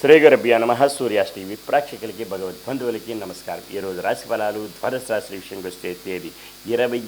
శ్రీగరభ్య నమ సూర్యాస్ టీవీ ప్రేక్షకులకి భగవద్ బంధువులకి నమస్కారం ఈరోజు రాశి ఫలాలు ద్వాదశ రాశి విషయంకి వస్తే తేదీ ఇరవై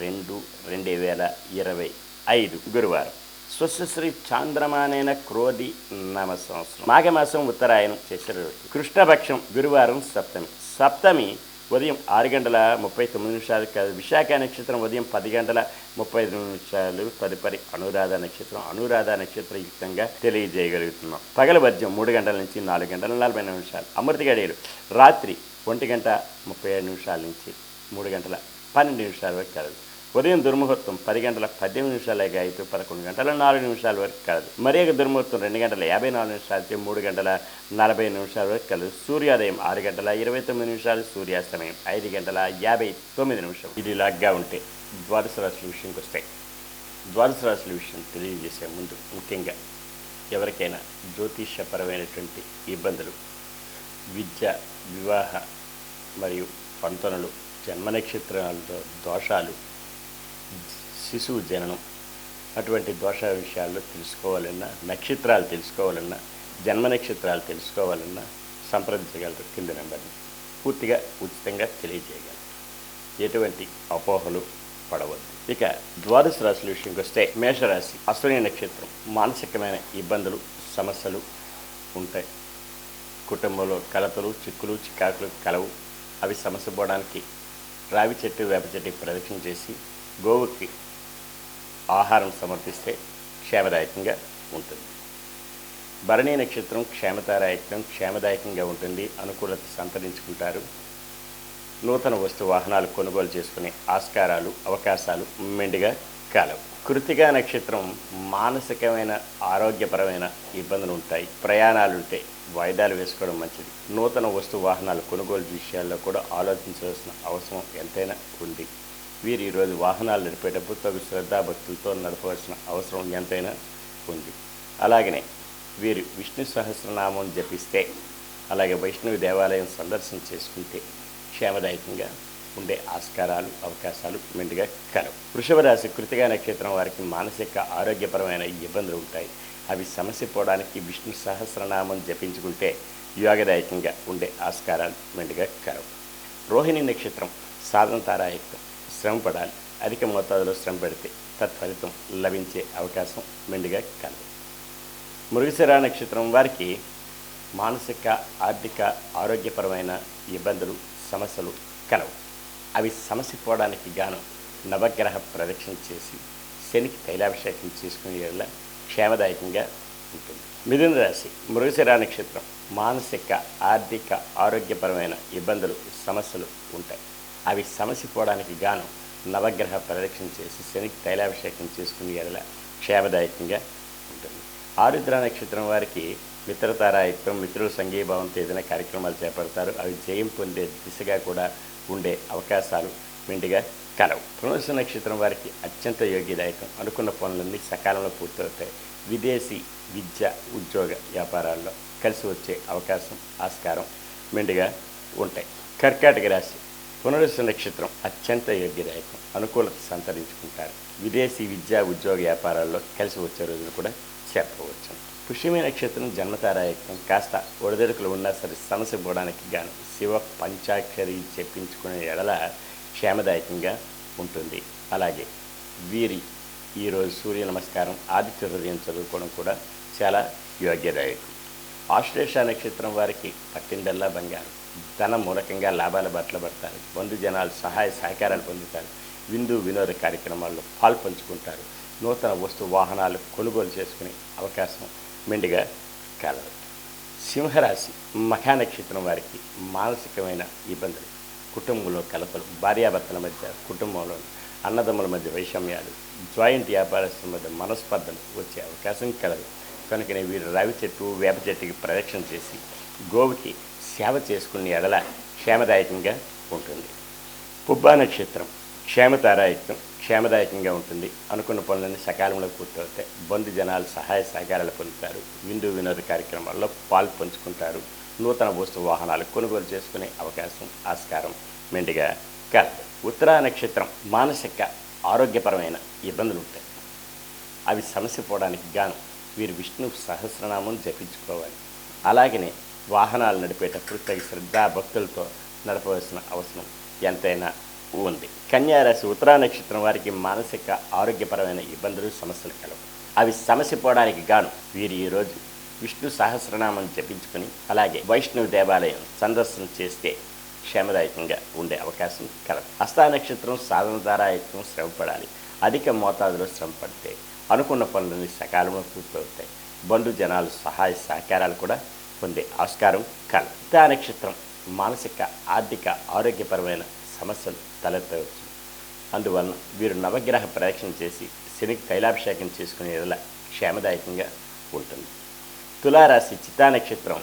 రెండు రెండు వేల ఇరవై ఐదు గురువారం. స్వస్శ్రీ చాంద్రమానైన క్రోధి నామ సంవత్సరం. మాఘమాసం ఉత్తరాయణం శశిర కృష్ణపక్షం గురువారం సప్తమి. సప్తమి ఉదయం ఆరు గంటల ముప్పై తొమ్మిది నిమిషాలు కాదు. విశాఖ నక్షత్రం ఉదయం పది గంటల ముప్పై ఐదు నిమిషాలు తదుపరి అనురాధ నక్షత్రం. అనురాధ నక్షత్ర యుక్తంగా తెలియజేయగలుగుతున్నాం. పగల వర్జం మూడు గంటల నుంచి నాలుగు గంటల నలభై నిమిషాలు. అమృత గడియలు రాత్రి ఒంటి గంట ముప్పై ఏడు నిమిషాల నుంచి మూడు గంటల పన్నెండు నిమిషాల వరకు కలదు. ఉదయం దుర్ముహూర్తం పది గంటల పద్దెనిమిది నిమిషాలే అయితే పదకొండు గంటల నాలుగు నిమిషాల వరకు కలదు. మరి ఒక దుర్ముహూర్తం రెండు గంటల యాభై నాలుగు నిమిషాలకి మూడు గంటల నలభై నిమిషాల వరకు కలదు. సూర్యోదయం ఆరు గంటల ఇరవై తొమ్మిది నిమిషాలు సూర్యాస్తమయం ఐదు గంటల యాభై తొమ్మిది నిమిషం. ఇది లాగ్గా ఉంటే ద్వాదశ రాశుల విషయంకి వస్తాయి ద్వాదశ రాశుల విషయం తెలియజేసే ముందు ముఖ్యంగా ఎవరికైనా జ్యోతిష్యపరమైనటువంటి ఇబ్బందులు విద్య వివాహ మరియు పంతనలు జన్మ నక్షత్రాలతో దోషాలు శిశువు జననం అటువంటి దోష విషయాల్లో తెలుసుకోవాలన్నా నక్షత్రాలు తెలుసుకోవాలన్నా జన్మ నక్షత్రాలు తెలుసుకోవాలన్నా సంప్రదించగలరు కింద నెంబర్ని. పూర్తిగా ఉచితంగా తెలియజేయగలరు. ఎటువంటి అపోహలు పడవద్దు. ఇక ద్వాదశ రాశుల విషయంకి వస్తే మేషరాశి అశ్విని నక్షత్రం మానసికమైన ఇబ్బందులు సమస్యలు ఉంటాయి. కుటుంబంలో కలతలు చిక్కులు చికాకులు కలవు. అవి సమస్య పోవడానికి రావి చెట్టు వేప చెట్టు ప్రదక్షిణ చేసి గోవుకి ఆహారం సమర్పిస్తే క్షేమదాయకంగా ఉంటుంది. భరణి నక్షత్రం క్షేమతారాయకం క్షేమదాయకంగా ఉంటుంది. అనుకూలత సంతరించుకుంటారు. నూతన వస్తు వాహనాలు కొనుగోలు చేసుకునే ఆస్కారాలు అవకాశాలు మెండుగా కాలవు. కృతిగా నక్షత్రం మానసికమైన ఆరోగ్యపరమైన ఇబ్బందులు ఉంటాయి. ప్రయాణాలు ఉంటే వాయిదాలు వేసుకోవడం మంచిది. నూతన వస్తు వాహనాలు కొనుగోలు విషయాల్లో కూడా ఆలోచించవలసిన అవసరం ఎంతైనా ఉంది. వీరు ఈరోజు వాహనాలు నడిపేటప్పుడు తగు శ్రద్ధాభక్తులతో నడపవలసిన అవసరం ఎంతైనా ఉంది. అలాగనే వీరు విష్ణు సహస్రనామం జపిస్తే అలాగే వైష్ణవి దేవాలయం సందర్శన చేసుకుంటే క్షేమదాయకంగా ఉండే ఆస్కారాలు అవకాశాలు మెండుగా కలవు. వృషభ రాశి కృతిగా నక్షత్రం వారికి మానసిక ఆరోగ్యపరమైన ఇబ్బందులు ఉంటాయి. అవి సమస్య పోవడానికి విష్ణు సహస్రనామం జపించుకుంటే యోగదాయకంగా ఉండే ఆస్కారాలు మెండుగా కలవు. రోహిణి నక్షత్రం సాధన తారాయుక్తం. శ్రమ పడాలి అధిక మోతాదులో శ్రమ పెడితే తత్ఫలితం లభించే అవకాశం మెండుగా కలదు. మృగశిర నక్షత్రం వారికి మానసిక ఆర్థిక ఆరోగ్యపరమైన ఇబ్బందులు సమస్యలు కలవు. అవి సమస్య పోవడానికి గాను నవగ్రహ ప్రదక్షిణ చేసి శనికి తైలాభిషేకం చేసుకునే క్షేమదాయకంగా ఉంటుంది. మిథున రాశి మృగశిర నక్షత్రం మానసిక ఆర్థిక ఆరోగ్యపరమైన ఇబ్బందులు సమస్యలు ఉంటాయి. అవి సమసిపోవడానికి గాను నవగ్రహ ప్రదక్షిణ చేసి శనికి తైలాభిషేకం చేసుకుని వల్ల క్షేమదాయకంగా ఉంటుంది. ఆరుద్ర నక్షత్రం వారికి మిత్రతారాయత్వం మిత్రుల సంఘీభావంతో ఏదైనా కార్యక్రమాలు చేపడతారు. అవి జయం పొందే దిశగా కూడా ఉండే అవకాశాలు మెండుగా కలవు. పునర్సు నక్షత్రం వారికి అత్యంత యోగ్యదాయకం. అనుకున్న పనులన్నీ సకాలంలో పూర్తవుతాయి. విదేశీ విద్య ఉద్యోగ వ్యాపారాల్లో కలిసి వచ్చే అవకాశం ఆస్కారం మెండుగా ఉంటాయి. కర్కాటక రాశి పునరుసు నక్షత్రం అత్యంత యోగ్యదాయకం. అనుకూలత సంతరించుకుంటారు. విదేశీ విద్యా ఉద్యోగ వ్యాపారాల్లో కలిసి వచ్చే రోజులు కూడా చెప్పవచ్చు. పుష్యమి నక్షత్రం జన్మతారాయకం కాస్త ఒడిదొడుకులు ఉన్నా సరే సమస్య పోవడానికి గాను శివ పంచాక్షరి చెప్పించుకునే ఎడల క్షేమదాయకంగా ఉంటుంది. అలాగే వీరి ఈరోజు సూర్య నమస్కారం ఆదిత్య హృదయం చదువుకోవడం కూడా చాలా యోగ్యదాయకం. ఆశ్లేష నక్షత్రం వారికి పట్టిందల్లా బంగారం. ధన మూలకంగా లాభాల బట్టలు పడతారు. బంధు జనాలు సహాయ సహకారాలు పొందుతారు. విందు వినోద కార్యక్రమాల్లో పాల్పంచుకుంటారు నూతన వస్తు వాహనాలు కొనుగోలు చేసుకునే అవకాశం మెండుగా కలదు. సింహరాశి మఖా నక్షత్రం వారికి మానసికమైన ఇబ్బందులు. కుటుంబంలో కలపలు భార్యాభర్తల మధ్య కుటుంబంలో అన్నదమ్ముల మధ్య వైషమ్యాలు జాయింట్ వ్యాపారస్తుల మధ్య మనస్పర్ధలు వచ్చే అవకాశం కలదు. కనుకనే వీరు రావి చెట్టు వేప చెట్టుకి ప్రదక్షిణ చేసి గోవుకి సేవ చేసుకునే ఎడల క్షేమదాయకంగా ఉంటుంది. పుబ్బా నక్షత్రం క్షేమతారాయుక్తం క్షేమదాయకంగా ఉంటుంది. అనుకున్న పనులన్నీ సకాలంలో పూర్తవుతాయి. బంధు జనాలు సహాయ సహకారాలు పొందుతారు. విందు వినోద కార్యక్రమాల్లో పాలు పంచుకుంటారు. నూతన వస్తు వాహనాలు కొనుగోలు చేసుకునే అవకాశం ఆస్కారం మెండుగా కలదు ఉత్తరా నక్షత్రం మానసిక ఆరోగ్యపరమైన ఇబ్బందులు ఉంటాయి. అవి సమస్య పోవడానికి గాను వీరు విష్ణు సహస్రనామం జపించుకోవాలి. అలాగనే వాహనాలు నడిపేటప్పుడు తగి శ్రద్ధా భక్తులతో నడపవలసిన అవసరం ఎంతైనా ఉంది. కన్యారాశి ఉత్తరా నక్షత్రం వారికి మానసిక ఆరోగ్యపరమైన ఇబ్బందులు సమస్యలు కలవు. అవి సమస్య పోవడానికి గాను వీరు ఈరోజు విష్ణు సహస్రనామం జపించుకుని అలాగే వైష్ణవ దేవాలయం సందర్శన చేస్తే క్షేమదాయకంగా ఉండే అవకాశం కలదు. హస్తా నక్షత్రం సాధన ద్వారా శ్రమపడాలి. అధిక మోతాదులో శ్రమ పడితే అనుకున్న పనులని సకాలంలో పూర్తవుతాయి. బంధు జనాలు సహాయ సహకారాలు కూడా పొందే ఆస్కారం కల. నక్షత్రం మానసిక ఆర్థిక ఆరోగ్యపరమైన సమస్యలు తలెత్తవచ్చు. అందువలన వీరు నవగ్రహ ప్రదక్షిణ చేసి శనికి తైలాభిషేకం చేసుకునే క్షేమదాయకంగా ఉంటుంది. తులారాశి చిత్తా నక్షత్రం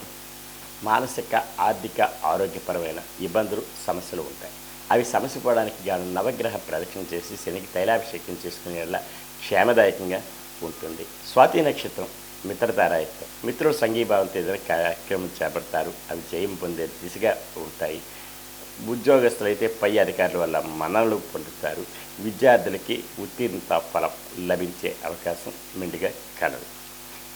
మానసిక ఆర్థిక ఆరోగ్యపరమైన ఇబ్బందులు సమస్యలు ఉంటాయి. అవి సమస్య పోవడానికి గాను నవగ్రహ ప్రదక్షిణ చేసి శనికి తైలాభిషేకం చేసుకునే ఎడల క్షేమదాయకంగా ఉంటుంది. స్వాతి నక్షత్రం మిత్రతారాయత్వం మిత్రులు సంఘీభావంతో ఏదైనా కార్యక్రమం చేపడతారు అవి జయం పొందే దిశగా ఉంటాయి. ఉద్యోగస్తులైతే పై అధికారుల వల్ల మనలు పొందుతారు. విద్యార్థులకి ఉత్తీర్ణత ఫలం లభించే అవకాశం మెండుగా కలదు.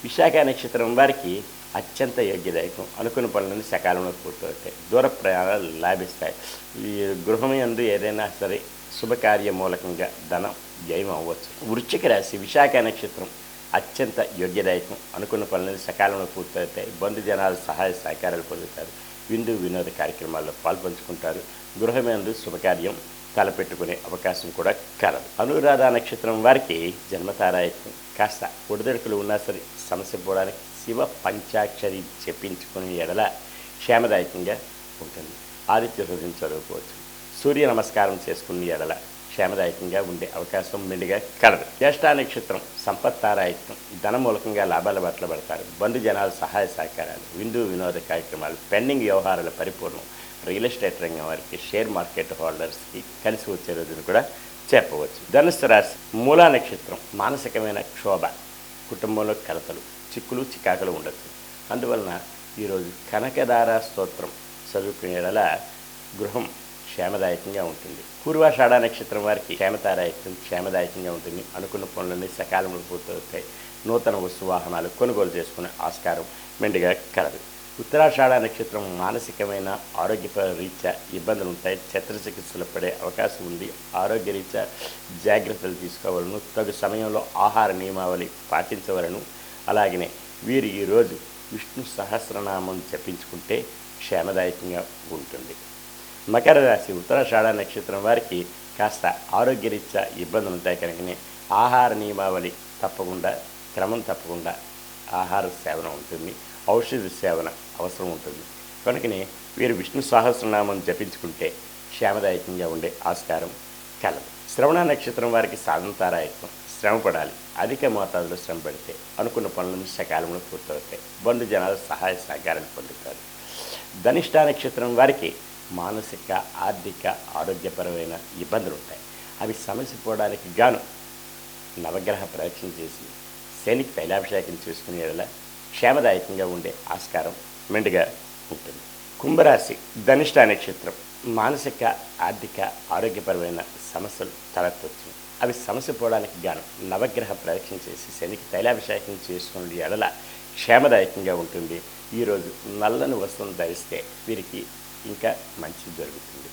విశాఖ నక్షత్రం వారికి అత్యంత యోగ్యదాయకం. అనుకున్న పనులను సకాలంలో పూర్తవుతాయి. దూర ప్రయాణాలు లాభిస్తాయి. ఈ గృహం యందు ఏదైనా సరే శుభకార్య మూలకంగా ధనం జయం అవ్వచ్చు. వృశ్చిక రాశి విశాఖ నక్షత్రం అత్యంత యోగ్యదాయకం. అనుకున్న పనులను సకాలంలో పూర్తవుతాయి. బంధు జనాలు సహాయ సహకారాలు పొందుతారు. విందు వినోద కార్యక్రమాల్లో పాల్పంచుకుంటారు. గృహమేందు శుభకార్యం తలపెట్టుకునే అవకాశం కూడా కలదు. అనురాధ నక్షత్రం వారికి జన్మతారాయత్వం. కాస్త ఒడిదొడుకులు ఉన్నా సరే సమస్య పోవడానికి శివ పంచాక్షరి చెప్పించుకునే ఎడల క్షేమదాయకంగా ఉంటుంది. ఆదిత్య హృదయం చదువుకోవచ్చు. సూర్య నమస్కారం చేసుకునే ఎడల క్షేమదాయకంగా ఉండే అవకాశం మెండుగా కలదు. జ్యేష్ఠా నక్షత్రం సంపత్తారాయత్వం ధనమూలకంగా లాభాల బట్ల పడతారు. బంధు జనాల సహాయ సహకారాలు విందు వినోద కార్యక్రమాలు పెండింగ్ వ్యవహారాల పరిపూర్ణం రియల్ ఎస్టేట్ రంగం వారికి షేర్ మార్కెట్ హోల్డర్స్కి కలిసి వచ్చే రోజును కూడా చెప్పవచ్చు ధనుస్సు రాశి మూలా నక్షత్రం మానసికమైన క్షోభ కుటుంబంలో కలతలు చిక్కులు చికాకులు ఉండొచ్చు. అందువలన ఈరోజు కనకదార స్తోత్రం చదువుకునేలా గృహం క్షేమదాయకంగా ఉంటుంది. పూర్వాషాఢ నక్షత్రం వారికి క్షేమతారాయకం క్షేమదాయకంగా ఉంటుంది. అనుకున్న పనులన్నీ సకాలంలో పూర్తవుతాయి. నూతన వస్తు వాహనాలు కొనుగోలు చేసుకునే ఆస్కారం మెండుగా కలదు. ఉత్తరాషాఢ నక్షత్రం మానసికమైన ఆరోగ్య రీత్యా ఇబ్బందులు ఉంటాయి. చికిత్సలు పడే అవకాశం ఉంది. ఆరోగ్య రీత్యా జాగ్రత్తలు తీసుకోవాలను తగు సమయంలో ఆహార నియమావళి పాటించవలను. అలాగనే వీరు ఈరోజు విష్ణు సహస్రనామం జపించుకుంటే క్షేమదాయకంగా ఉంటుంది. మకర రాశి ఉత్తరాషాఢ నక్షత్రం వారికి కాస్త ఆరోగ్యరీత్యా ఇబ్బందులు ఉంటాయి కనుకనే ఆహార నియమావళి తప్పకుండా క్రమం తప్పకుండా ఆహార సేవన ఉంటుంది ఔషధ సేవన అవసరం ఉంటుంది. కనుకనే వీరు విష్ణు సహస్రనామం జపించుకుంటే క్షేమదాయకంగా ఉండే ఆస్కారం కలదు. శ్రవణ నక్షత్రం వారికి సాధనతారాయత్వం శ్రమ పడాలి. అధిక మోతాదులో శ్రమ పెడితే అనుకున్న పనులను సకాలంలో పూర్తవుతాయి. బంధు జనాలు సహాయ సహకారాలు పొందుతారు. ధనిష్ట నక్షత్రం వారికి మానసిక ఆర్థిక ఆరోగ్యపరమైన ఇబ్బందులు ఉంటాయి అవి సమస్య పోవడానికి గాను నవగ్రహ ప్రదక్షిణ చేసి శనికి తైలాభిషేకం చేసుకునే యెడల క్షేమదాయకంగా ఉండే ఆస్కారం మెండుగా ఉంటుంది. కుంభరాశి ధనిష్ట నక్షత్రం మానసిక ఆర్థిక ఆరోగ్యపరమైన సమస్యలు తలెత్తవచ్చు అవి సమస్య పోవడానికి గాను నవగ్రహ ప్రదక్షిణ చేసి శనికి తైలాభిషేకం చేసుకునే ఎడల క్షేమదాయకంగా ఉంటుంది. ఈరోజు నల్లని వస్తువులు ధరిస్తే వీరికి ఇంకా మంచి జరుగుతుంది.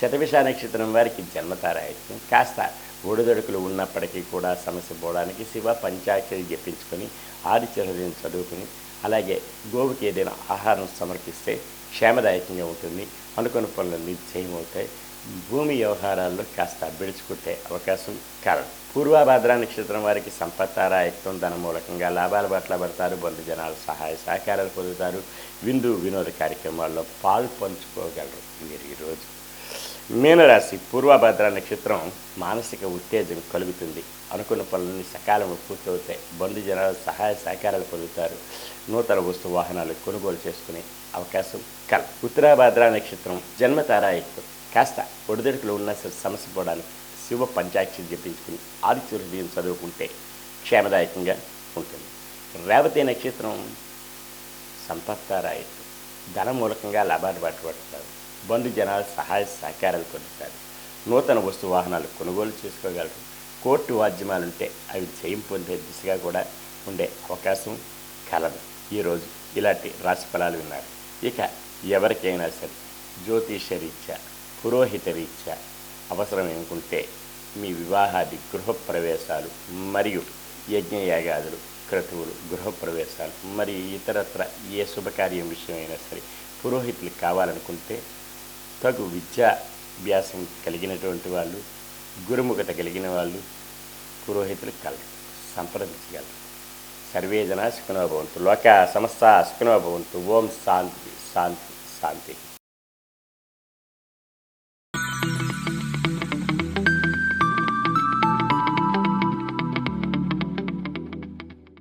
శతవిష నక్షత్రం వారికి జన్మతారాయత్వం కాస్త ఒడిదొడుకులు ఉన్నప్పటికీ కూడా సమస్య పోవడానికి శివ పంచాక్షరి జపించుకొని ఆదిత్య చదువుకుని అలాగే గోవుకి ఏదైనా ఆహారం సమర్పిస్తే క్షేమదాయకంగా ఉంటుంది. అనుకున్న పనులు నిశ్చయం అవుతాయి భూమి వ్యవహారాల్లో కాస్త బిడుచుకుంటే అవకాశం కారణం. పూర్వాభాద్ర నక్షత్రం వారికి సంపత్తారాయత్వం ధన మూలకంగా లాభాల పట్ల పడతారు బంధు జనాలు సహాయ సహకారాలు పొందుతారు విందు వినోద కార్యక్రమాల్లో పాలు పంచుకోగలరు. మీరు ఈరోజు మీనరాశి పూర్వభద్ర నక్షత్రం మానసిక ఉత్తేజం కలుగుతుంది. అనుకున్న పనులన్నీ సకాలంలో పూర్తవుతాయి. బంధు జనాలు సహాయ సహకారాలు పొందుతారు. నూతన వస్తు వాహనాలు కొనుగోలు చేసుకునే అవకాశం కల. ఉత్తరాభద్ర నక్షత్రం జన్మతారాయత్వం కాస్త ఒడిదొడుకులు ఉన్న సమస్య పోవడానికి శివ పంచాక్షి జపించుకుని ఆదిత్య చదువుకుంటే క్షేమదాయకంగా ఉంటుంది. రేవతి నక్షత్రం సంపత్తారాయత్వం ధన మూలకంగా లాభాలు పట్టుబడతారు బంధు జనాలు సహాయ సహకారాలు పొందుతారు. నూతన వస్తు వాహనాలు కొనుగోలు చేసుకోగలరు. కోర్టు వాద్యమాలుంటే అవి జయం పొందే దిశగా కూడా ఉండే అవకాశం కలదు. ఈరోజు ఇలాంటి రాశి ఫలాలు విన్నారు. ఇక ఎవరికైనా సరే జ్యోతిష రీత్యా పురోహిత రీత్యా అవసరం అనుకుంటే మీ వివాహాది గృహప్రవేశాలు మరియు యజ్ఞయాగాదులు క్రతువులు గృహప్రవేశాలు మరియు ఇతరత్ర ఏ శుభకార్యం విషయమైనా సరే పురోహితులు కావాలనుకుంటే తగు విద్యాభ్యాసం కలిగినటువంటి వాళ్ళు గురుముఖత కలిగిన వాళ్ళు పురోహితులు కలరు సంప్రదించగలరు. సర్వే జనా భవంతు. లోక సమస్త సుఖనోభవంతు ఓం శాంతి శాంతి శాంతి.